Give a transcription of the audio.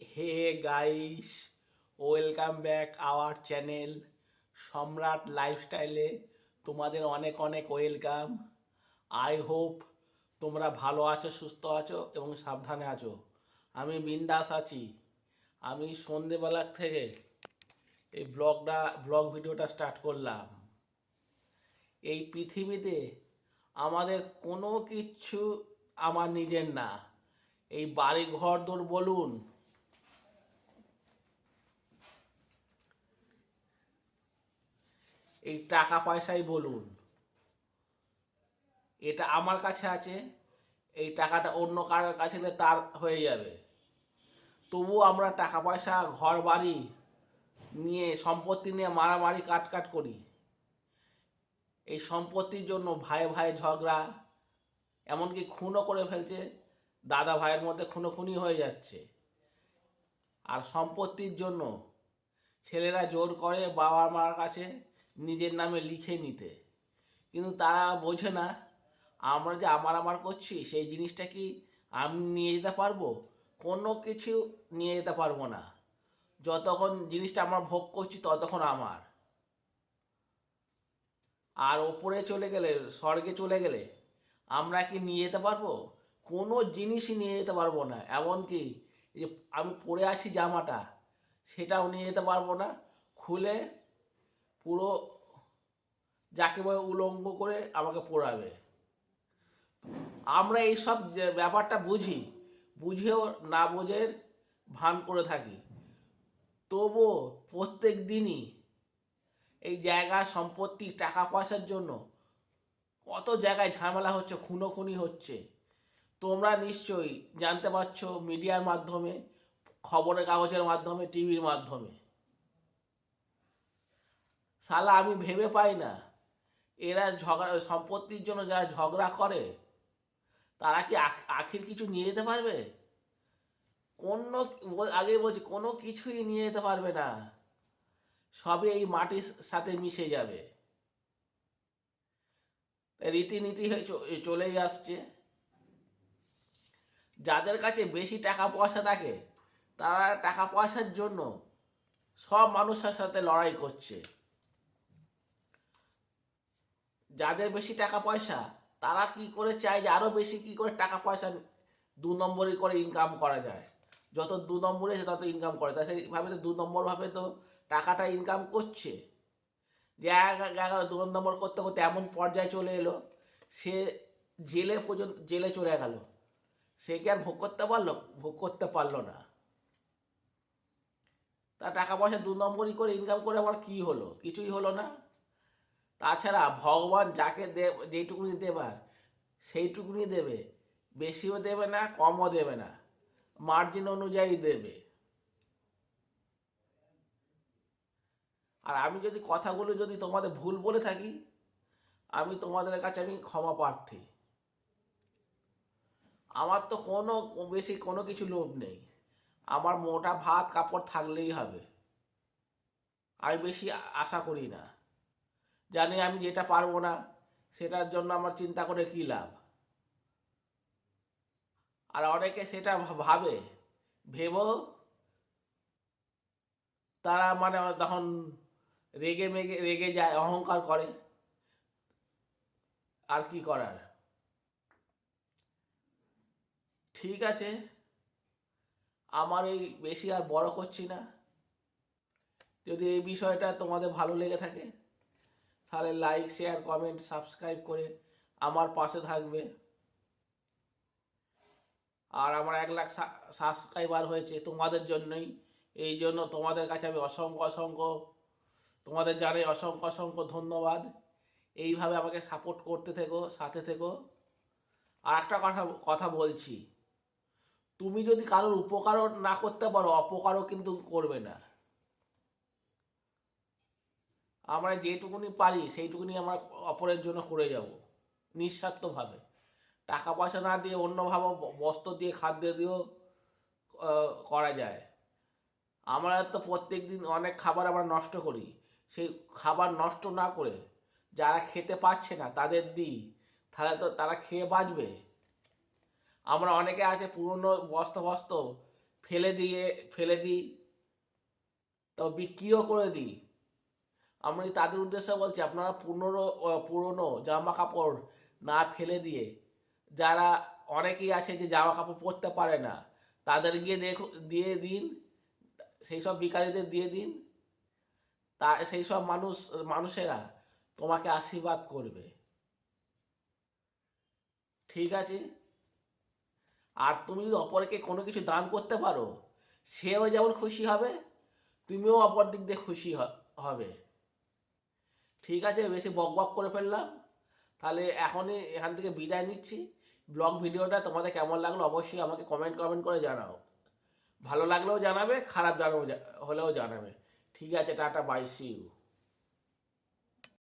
Hey guys, welcome back our channel Samrat লাইফস্টাইলে। তোমাদের অনেক অনেক ওয়েলকাম। আই হোপ তোমরা ভালো আছো, সুস্থ আছো এবং সাবধানে আছো। আমি বিন্দাস আছি। আমি সন্ধেবেলা থেকে এই ব্লগটা, ব্লগ ভিডিওটা স্টার্ট করলাম। এই পৃথিবীতে আমাদের কোনো কিচ্ছু আমার নিজের না। এই বাড়ি ঘর দোর বলুন এই টাকা পয়সাই বলুন। এটা আমার কাছে আছে, এই টাকাটা অন্য কারোর কাছে হলে তার হয়ে যাবে। তবুও আমরা টাকা পয়সা, ঘর বাড়ি নিয়ে, সম্পত্তি নিয়ে মারামারি কাট কাট করি। এই সম্পত্তির জন্য ভাই ভাই ঝগড়া, এমনকি খুনও করে ফেলছে, দাদা ভাইয়ের মধ্যে খুনোখুনি হয়ে যাচ্ছে। আর সম্পত্তির জন্য ছেলেরা জোর করে বাবা মার কাছে নিজের নামে লিখে নিতে। কিন্তু তারা বোঝে না, আমরা যে আমার আমার করছি, সেই জিনিসটা কি আমি নিয়ে যেতে পারব? কোনো কিছু নিয়ে যেতে পারব না। যতক্ষণ জিনিসটা আমরা ভোগ করছি, ততক্ষণ আমার। আর ওপরে চলে গেলে, স্বর্গে চলে গেলে, আমরা কি নিয়ে যেতে পারব? কোনো জিনিসই নিয়ে যেতে পারব না। এমনকি যে আমি পরে আছি জামাটা, সেটাও নিয়ে যেতে পারব না। খুলে পুরো যাকে বলে উলঙ্গ করে আমাকে পড়াবে। আমরা এইসব ব্যাপারটা বুঝি, বুঝেও না বোঝের ভান করে থাকি। তবুও প্রত্যেক দিনই এই জায়গা সম্পত্তি, টাকা পয়সার জন্য কত জায়গায় ঝামেলা হচ্ছে, খুনোখুনি হচ্ছে। তোমরা নিশ্চয়ই জানতে পারছ মিডিয়ার মাধ্যমে, খবরের কাগজের মাধ্যমে, টিভির মাধ্যমে। শালা, আমি ভেবে পাই না। এরা ঝগড়া, সম্পত্তির জন্য যারা ঝগড়া করে, তারা কি আখ- আখির কিছু নিয়ে যেতে পারবে? কোনো আগে বলছি, কোনো কিছুই নিয়ে যেতে পারবে না। সবই এই মাটির সাথে মিশে যাবে। রীতিনীতি হয়ে চলেই আসছে। যাদের কাছে বেশি টাকা পয়সা থাকে, তারা টাকা পয়সার জন্য সব মানুষের সাথে লড়াই করছে। যাদের বেশি টাকা পয়সা, তারা কি করে চায় যে আরও বেশি কি করে টাকা পয়সা দু নম্বরই করে ইনকাম করা যায়? যত দু নম্বরে তত ইনকাম করে। তা সেইভাবে তো দু নম্বরভাবে তো টাকাটা ইনকাম করছে। যে দু নম্বর করতে করতে এমন পর্যায়ে চলে এলো, সে জেলে পর্যন্ত, জেলে চলে গেল। সে কি আর ভোগ করতে পারল? ভোগ করতে পারল না। তা টাকা পয়সা দু নম্বরই করে ইনকাম করে আবার কি হলো? কিছুই হলো না। তাছাড়া ভগবান যাকে দে যেইটুকুনি দেবার, সেইটুকুনি দেবে। বেশিও দেবে না, কমও দেবে না। মার্জিন অনুযায়ী দেবে। আর আমি যদি কথাগুলো যদি তোমাদের ভুল বলে থাকি, আমি তোমাদের কাছে আমি ক্ষমা প্রার্থী। আমার তো কোনো বেশি কোনো কিছু লোভ নেই। আমার মোটা ভাত কাপড় থাকলেই হবে। আমি বেশি আশা করি না। জানি আমি যেটা পারব না, সেটার জন্য আমার চিন্তা করে কী লাভ? আর অনেকে সেটা ভাবে। ভেবেও তারা মানে তখন রেগে মেগে, রেগে যায়, অহংকার করে। আর কি করার? ঠিক আছে, আমার এই বেশি আর বড় করছি না। যদি এই বিষয়টা তোমাদের ভালো লেগে থাকে তাহলে লাইক শেয়ার কমেন্ট সাবস্ক্রাইব করে আমার পাশে থাকবে। আর আমার এক লাখ সাবস্ক্রাইবার হয়েছে তোমাদের জন্যই। এই জন্য তোমাদের কাছে আমি অসংখ্য অসংখ্য, তোমাদের জানাই অসংখ্য অসংখ্য ধন্যবাদ। এইভাবে আমাকে সাপোর্ট করতে থেকো, সাথে থেকো। আর একটা কথা কথা বলছি, তুমি যদি কারোর উপকারও না করতে পারো, অপকারও কিন্তু করবে না। আমরা যেটুকুনি পারি, সেইটুকুনি আমরা অপরের জন্য করে যাব, নিঃস্বার্থভাবে। টাকা পয়সা না দিয়ে অন্যভাবে বস্ত্র দিয়ে, খাদ্য দিয়েও করা যায়। আমরা তো প্রত্যেক দিন অনেক খাবার আমরা নষ্ট করি। সেই খাবার নষ্ট না করে যারা খেতে পাচ্ছে না, তাদের দিই। তাহলে তো তারা খেয়ে বাঁচবে। আমরা অনেকে আছে পুরনো বস্তা বস্ত ফেলে দিয়ে, ফেলে দিই, তো বিক্রিও করে দিই। আমি তাদের উদ্দেশ্যে বলছি, আপনারা পুনরো পুরনো জামা কাপড় না ফেলে দিয়ে যারা অনেকেই আছে যে জামা কাপড় পরতে পারে না, তাদের গিয়ে দেখো, দিয়ে দিন, সেই সব ভিখারিদের দিয়ে দিন। তা, সেই সব মানুষ, মানুষেরা তোমাকে আশীর্বাদ করবে। ঠিক আছে? আর তুমি যদি অপরকে কোনো কিছু দান করতে পারো, সেও যেমন খুশি হবে, তুমিও অপর দিক দিয়ে খুশি হবে। ঠিক আছে, বেশি বক বক করে ফেললাম। তাহলে এখনই এখান থেকে বিদায় নিচ্ছি। ব্লগ ভিডিওটা তোমাদের কেমন লাগল অবশ্যই আমাকে কমেন্ট কমেন্ট করে জানাও। ভালো লাগলেও জানাবে, খারাপ জানাও, হলেও জানাবে। ঠিক আছে, টাটা বাই সি ইউ